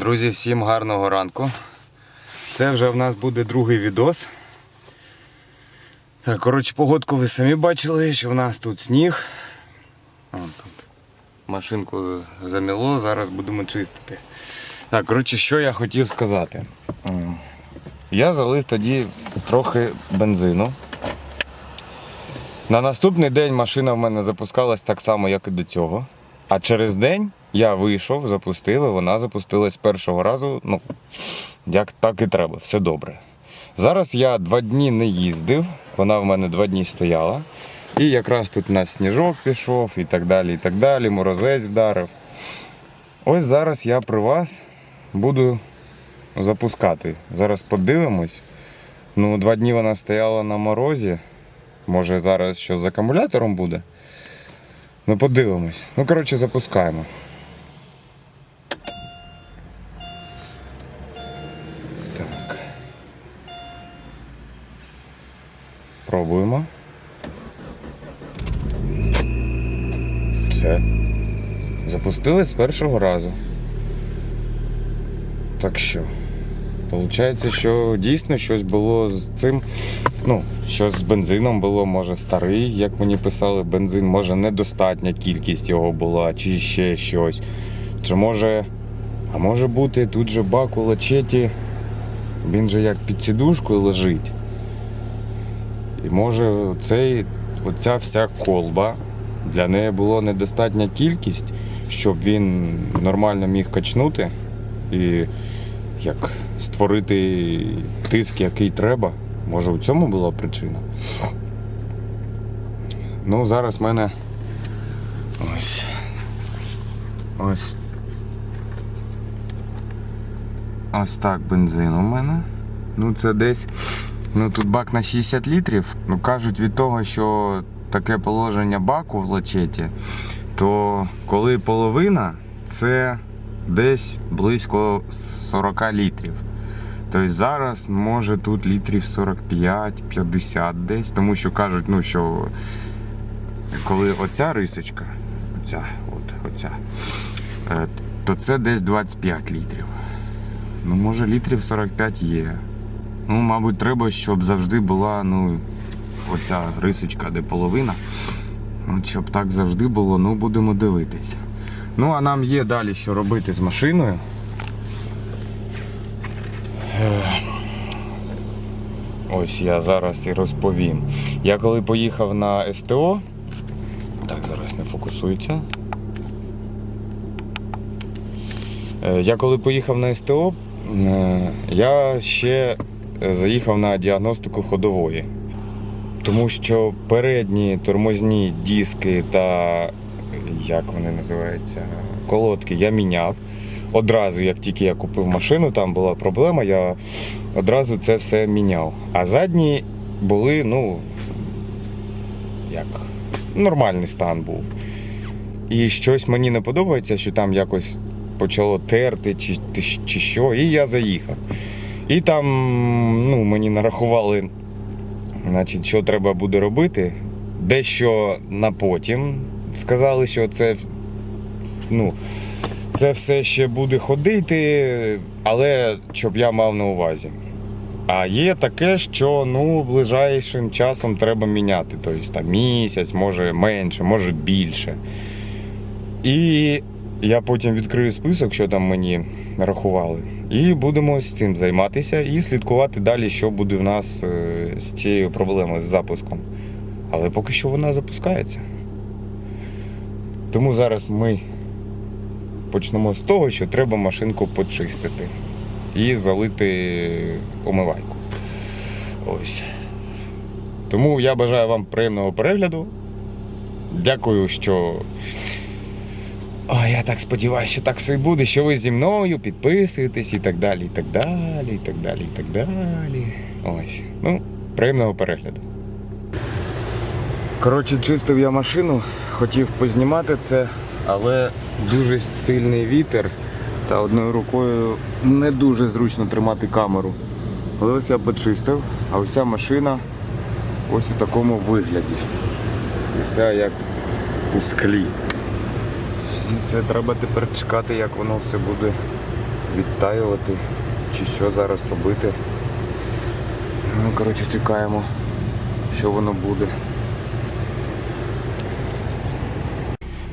Друзі, всім гарного ранку. Це вже в нас буде другий відос. Коротше, погодку ви самі бачили, що в нас тут сніг. Тут машинку заміло, зараз будемо чистити. Так, коротше, що я хотів сказати. Я залив тоді трохи бензину. На наступний день машина в мене запускалась так само, як і до цього. А через день я вийшов, запустив, і вона запустилась першого разу. Ну, як так і треба, все добре. Зараз я два дні не їздив, вона в мене два дні стояла. І якраз тут у нас сніжок пішов і так далі, і так далі, морозець вдарив. Ось зараз я при вас буду запускати. Зараз подивимось. Ну, два дні вона стояла на морозі. Може зараз що з акумулятором буде. Ну, подивимось. Ну, коротше, запускаємо. Так. Пробуємо. Все. Запустили з першого разу. Так що. Получається, що дійсно щось було з цим. Ну, щось з бензином було, може старий, як мені писали, бензин, може недостатня кількість його була, чи ще щось. Чи може. А може бути тут же бак у лачеті, він же як під сідушкою лежить. І може цей, оця вся колба, для неї була недостатня кількість, щоб він нормально міг качнути і як створити тиск, який треба. Може, у цьому була причина. Ну, зараз в мене ось. Ось. Ось так бензин у мене. Ну, це десь. Ну тут бак на 60 літрів. Ну кажуть від того, що таке положення баку в лачеті, то коли половина, це десь близько 40 літрів. Тобто зараз може тут літрів 45-50 десь, тому що кажуть, ну що коли оця рисочка, оця, от, оця, е, то це десь 25 літрів. Ну, може, літрів 45 є. Ну, мабуть, треба, щоб завжди була, ну, оця рисочка, де половина. От щоб так завжди було, ну будемо дивитись. Ну, а нам є далі що робити з машиною. Ось я зараз і розповім. Я коли поїхав на СТО. Так, зараз не фокусується. Е, Я коли поїхав на СТО, е, я ще заїхав на діагностику ходової. Тому що передні тормозні диски та як вони називаються, колодки я міняв. Одразу, як тільки я купив машину, там була проблема, я одразу це все міняв. А задні були, ну, як нормальний стан був. І щось мені не подобається, що там якось почало терти чи, чи, що, і я заїхав. І там ну, мені нарахували, значить, що треба буде робити. Дещо на потім сказали, що це, ну, це все ще буде ходити, але щоб я мав на увазі. А є таке, що ну, ближайшим часом треба міняти. Тобто там місяць, може менше, може більше. І я потім відкрию список, що там мені рахували. І будемо з цим займатися і слідкувати далі, що буде в нас е, з цією проблемою з запуском. Але поки що вона запускається. Тому зараз ми почнемо з того, що треба машинку почистити і залити омивайку. Ось. Тому я бажаю вам приємного перегляду. Дякую, що. О, я так сподіваюся, що так все і буде, що ви зі мною підписуєтесь і так далі, і так далі, і так далі, і так далі. Ось. Ну, приємного перегляду. Коротше, чистив я машину, хотів познімати це, але дуже сильний вітер та одною рукою не дуже зручно тримати камеру. Але ось я почистив, а вся машина ось у такому вигляді. І вся як у склі. Ну, Це треба тепер чекати, як воно все буде відтаювати, чи що зараз робити. Ну, коротше, чекаємо, що воно буде.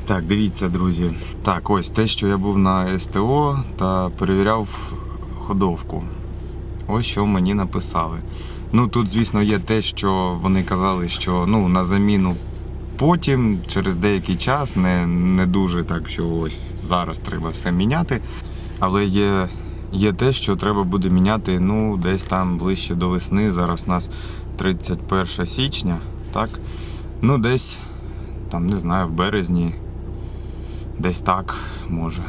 Так, дивіться, друзі. Так, ось те, що я був на СТО та перевіряв ходовку. Ось що мені написали. Ну тут, звісно, є те, що вони казали, що ну, на заміну потім, через деякий час, не, не дуже так, що ось зараз треба все міняти. Але є, є те, що треба буде міняти ну, десь там ближче до весни. Зараз у нас 31 січня, так? Ну, десь, там, не знаю, в березні, десь так може.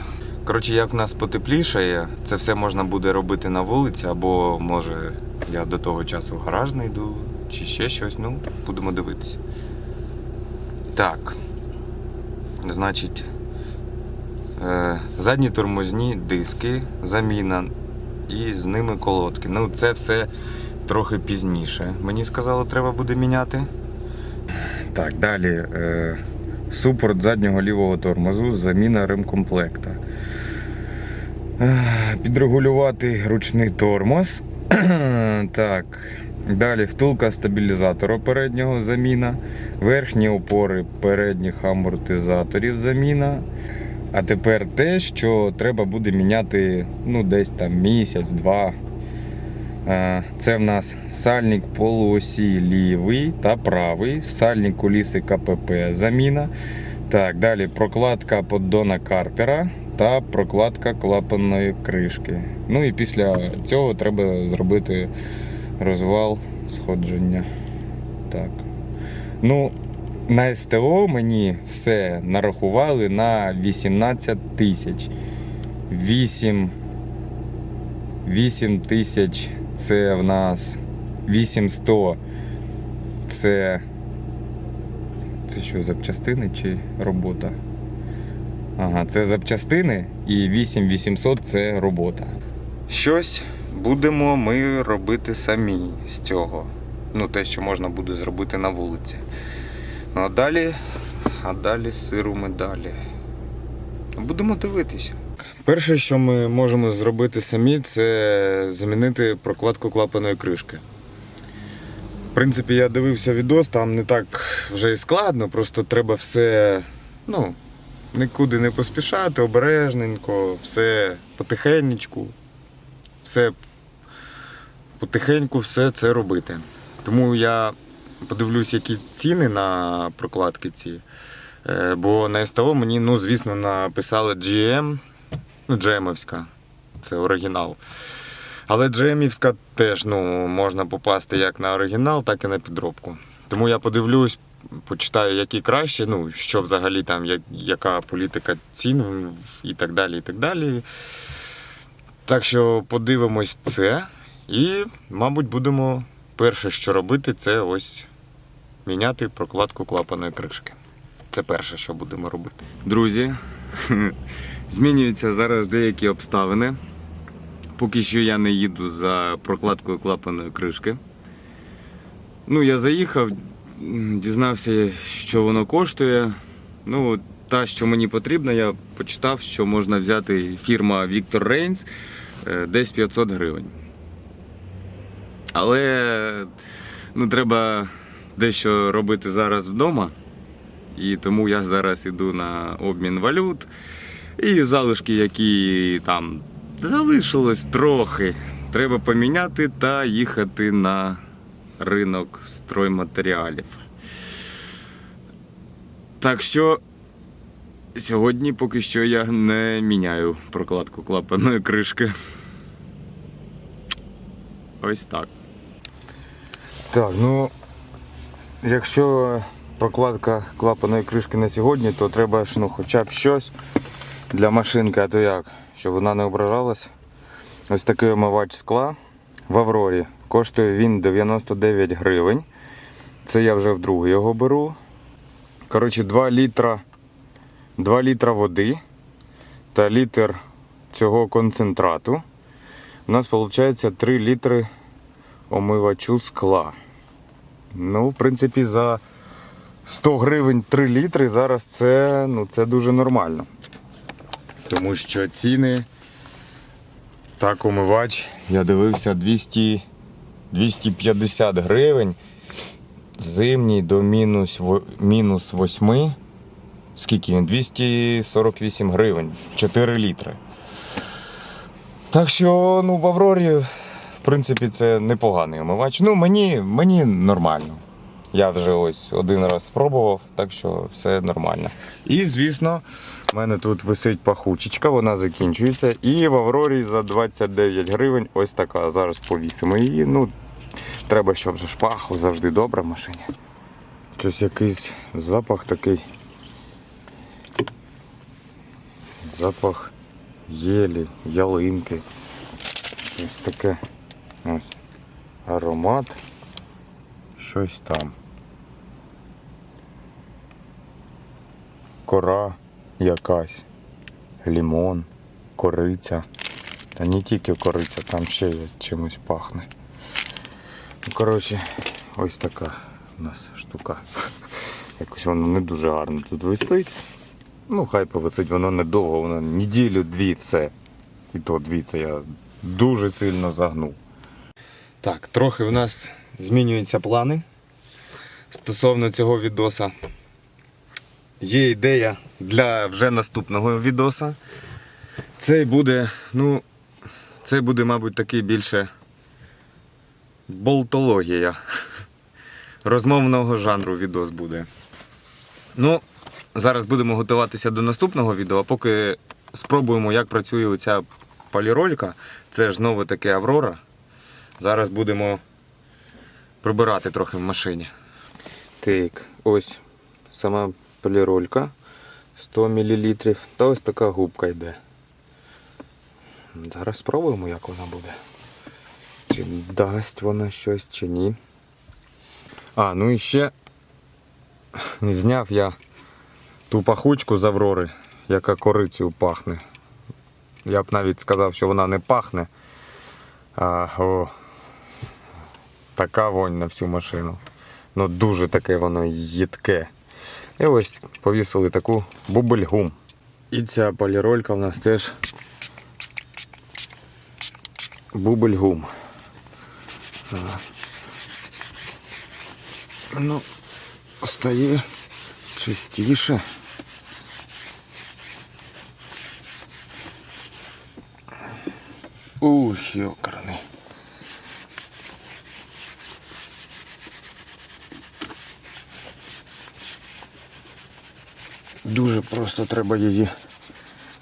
Коротше, як в нас потеплішає, це все можна буде робити на вулиці, або може я до того часу в гараж знайду, чи ще щось, ну, будемо дивитися. Так. Значить, е, задні тормозні диски, заміна і з ними колодки. Ну, це все трохи пізніше. Мені сказали, треба буде міняти. Так, далі. Супорт заднього лівого тормозу, заміна ремкомплекта. Підрегулювати ручний тормоз. так. Далі втулка стабілізатора переднього заміна, верхні опори передніх амортизаторів заміна. А тепер те, що треба буде міняти ну, десь там місяць-два. Це в нас сальник полуосі лівий та правий, сальник куліси КПП заміна. Так, далі прокладка поддона картера та прокладка клапанної кришки. Ну і після цього треба зробити розвал сходження. Так. Ну, на СТО мені все нарахували на 18 тисяч. 8 8 тисяч це в нас 8100. Це. Це що, запчастини чи робота? Ага, це запчастини і 8800 це робота. Щось будемо ми робити самі з цього. Ну, те, що можна буде зробити на вулиці. Ну а далі, а далі сиру медалі. Будемо дивитися. Перше, що ми можемо зробити самі, це замінити прокладку клапаної кришки. В принципі, я дивився відос, там не так вже і складно, просто треба все, ну, нікуди не поспішати, обережненько, все потихеньку, все потихеньку все це робити. Тому я подивлюсь, які ціни на прокладки ці. Е, Бо на СТО мені, ну, звісно, написали GM, ну, GM-овська, це оригінал. Але GM-івська теж ну, можна попасти як на оригінал, так і на підробку. Тому я подивлюсь, почитаю, які краще, ну, що взагалі там, я- яка політика цін і так далі. і так далі. Так що подивимось це. І, мабуть, будемо перше, що робити, це ось міняти прокладку клапаної кришки. Це перше, що будемо робити. Друзі, змінюються зараз деякі обставини. Поки що я не їду за прокладкою клапаної кришки. Ну, я заїхав, дізнався, що воно коштує. Ну, та, що мені потрібна, я почитав, що можна взяти фірма Victor Reigns е, десь 500 гривень. Але ну, треба дещо робити зараз вдома. І тому я зараз іду на обмін валют. І залишки, які там залишилось трохи, треба поміняти та їхати на ринок стройматеріалів. Так що сьогодні поки що я не міняю прокладку клапаної кришки. Ось так. Так, ну якщо прокладка клапаної кришки на сьогодні, то треба ж ну, хоча б щось для машинки, а то як, щоб вона не ображалась. Ось такий омивач скла в Аврорі. Коштує він 99 гривень. Це я вже вдруге його беру. Коротше, 2 літра, 2 літра води та літр цього концентрату. У нас виходить 3 літри омивачу скла. Ну, в принципі, за 100 гривень 3 літри зараз це, ну, це дуже нормально. Тому що ціни Так, умивач. Я дивився 200, 250 гривень. Зимній до мінус, мінус 8. Скільки він? 248 гривень. 4 літри. Так що, ну, в Аврорі, в принципі, це непоганий омивач. Ну, мені, мені нормально. Я вже ось один раз спробував, так що все нормально. І, звісно, в мене тут висить пахучечка, вона закінчується. І в Аврорі за 29 гривень ось така. Зараз повісимо її. Ну, треба, щоб ж пахло завжди добре в машині. Щось якийсь запах такий. Запах єлі, ялинки. Ось таке. Ось. Аромат. Щось там. Кора якась. Лімон, кориця. Та не тільки кориця, там ще чимось пахне. Ну, коротше, ось така у нас штука. Якось воно не дуже гарно тут висить. Ну, хай повисить, воно недовго, воно неділю-дві все. І то дві це я дуже сильно загнув. Так, трохи у нас змінюються плани стосовно цього відоса. Є ідея для вже наступного відоса. Цей буде, ну, це буде, мабуть, такий більше болтологія. Розмовного жанру відос буде. Ну, зараз будемо готуватися до наступного відео, а поки спробуємо, як працює оця поліролька. Це ж знову таки Аврора. Зараз будемо прибирати трохи в машині. Так, ось сама поліролька 100 мл. Та ось така губка йде. Зараз спробуємо, як вона буде. Чи дасть вона щось, чи ні. А, ну і ще зняв я ту пахучку з Аврори, яка корицею пахне. Я б навіть сказав, що вона не пахне. А о, така вонь на всю машину. Ну дуже таке воно їдке. І ось повісили таку бубельгум. І ця поліролька в нас теж бубельгум. Ну, стає чистіше. Ух, йокарний. Дуже просто треба її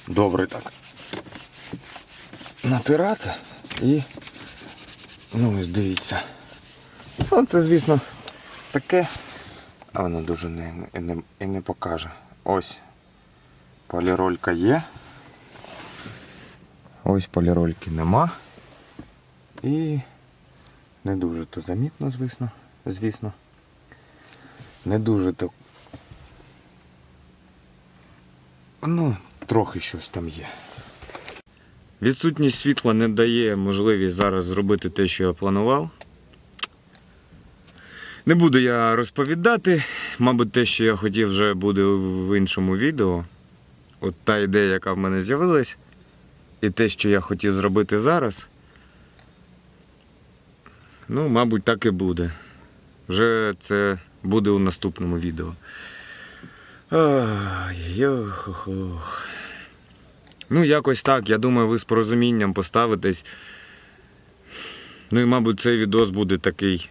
добре так натирати і ну ось дивіться. Ну, це, звісно, таке, а воно дуже не, не, і не покаже. Ось поліролька є. Ось полірольки нема. І не дуже то замітно, звісно. звісно. Не дуже то. Ну, трохи щось там є. Відсутність світла не дає можливість зараз зробити те, що я планував. Не буду я розповідати. Мабуть, те, що я хотів, вже буде в іншому відео. От та ідея, яка в мене з'явилась, і те, що я хотів зробити зараз. Ну, мабуть, так і буде. Вже це буде у наступному відео. Ай, йох-ох. Ну, якось так. Я думаю, ви з порозумінням поставитесь. Ну і, мабуть, цей відос буде такий.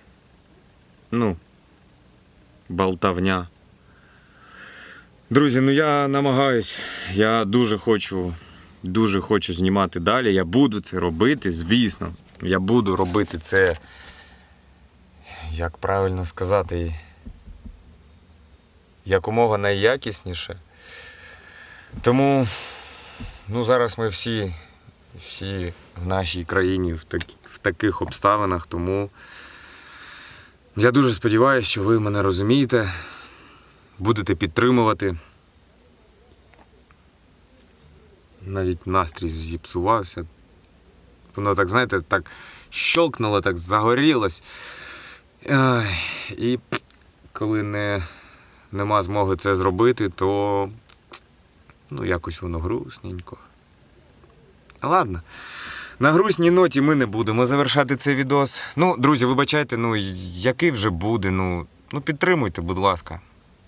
Ну, болтавня. Друзі, ну я намагаюсь. Я дуже хочу, дуже хочу знімати далі. Я буду це робити, звісно. Я буду робити це, як правильно сказати, якомога найякісніше. Тому ну, зараз ми всі, всі в нашій країні в, так, в таких обставинах, тому я дуже сподіваюся, що ви мене розумієте, будете підтримувати. Навіть настрій зіпсувався. Воно так, знаєте, так щелкнуло, так загорілось. І коли не, нема змоги це зробити, то ну, якось воно грустненько. Ладно. На грустній ноті ми не будемо завершати цей відос. Ну, друзі, вибачайте, ну який вже буде. Ну, ну підтримуйте, будь ласка.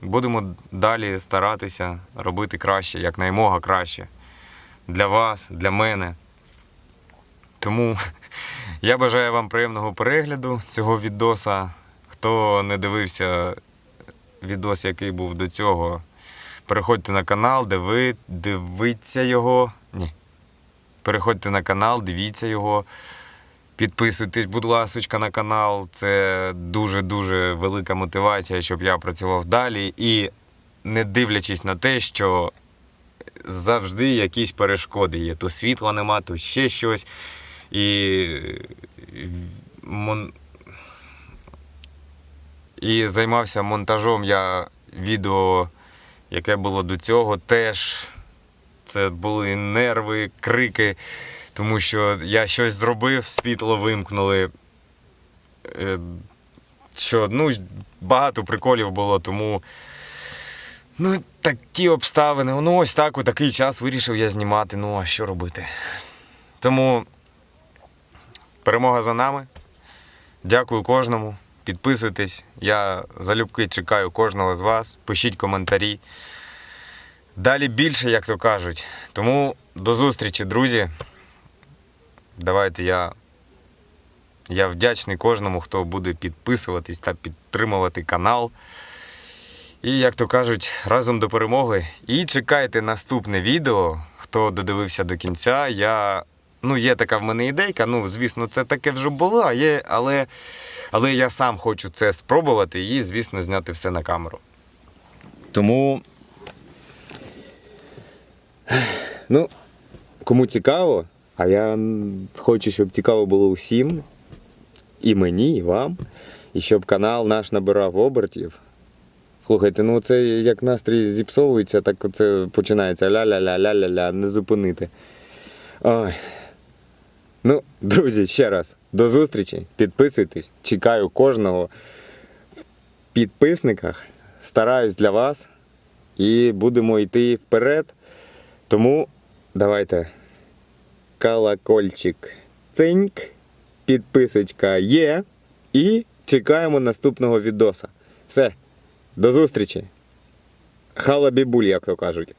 Будемо далі старатися робити краще, якнаймога краще. Для вас, для мене. Тому я бажаю вам приємного перегляду цього відоса. Хто не дивився відос, який був до цього, переходьте на канал, диви, дивіться його. Ні. Переходьте на канал, дивіться його. Підписуйтесь, будь ласка, на канал. Це дуже-дуже велика мотивація, щоб я працював далі. І не дивлячись на те, що завжди якісь перешкоди є. То світла нема, то ще щось. І. і займався монтажом я відео, яке було до цього, теж це були нерви, крики, тому що я щось зробив, світло вимкнули. Е, Що, ну, багато приколів було, тому. Ну, такі обставини. Ну, ось так, у такий час вирішив я знімати. Ну, а що робити? Тому перемога за нами. Дякую кожному. Підписуйтесь. Я залюбки чекаю кожного з вас. Пишіть коментарі. Далі більше, як то кажуть. Тому до зустрічі, друзі. Давайте я. Я вдячний кожному, хто буде підписуватись та підтримувати канал. І, як то кажуть, разом до перемоги. І чекайте наступне відео. Хто додивився до кінця. Я. Ну, є така в мене ідейка. Ну, звісно, це таке вже було, є, але, але я сам хочу це спробувати і, звісно, зняти все на камеру. Тому. Ну, кому цікаво, а я хочу, щоб цікаво було усім, і мені, і вам, і щоб канал наш набирав обертів. Слухайте, ну це як настрій зіпсовується, так це починається ля-ля-ля-ля-ля-ля, не зупинити. Ой. Ну, друзі, ще раз, до зустрічі. Підписуйтесь, чекаю кожного в підписниках. Стараюсь для вас і будемо йти вперед. Тому давайте колокольчик циньк, підписочка є і чекаємо наступного відоса. Все, до зустрічі. Хала бібуль, як то кажуть.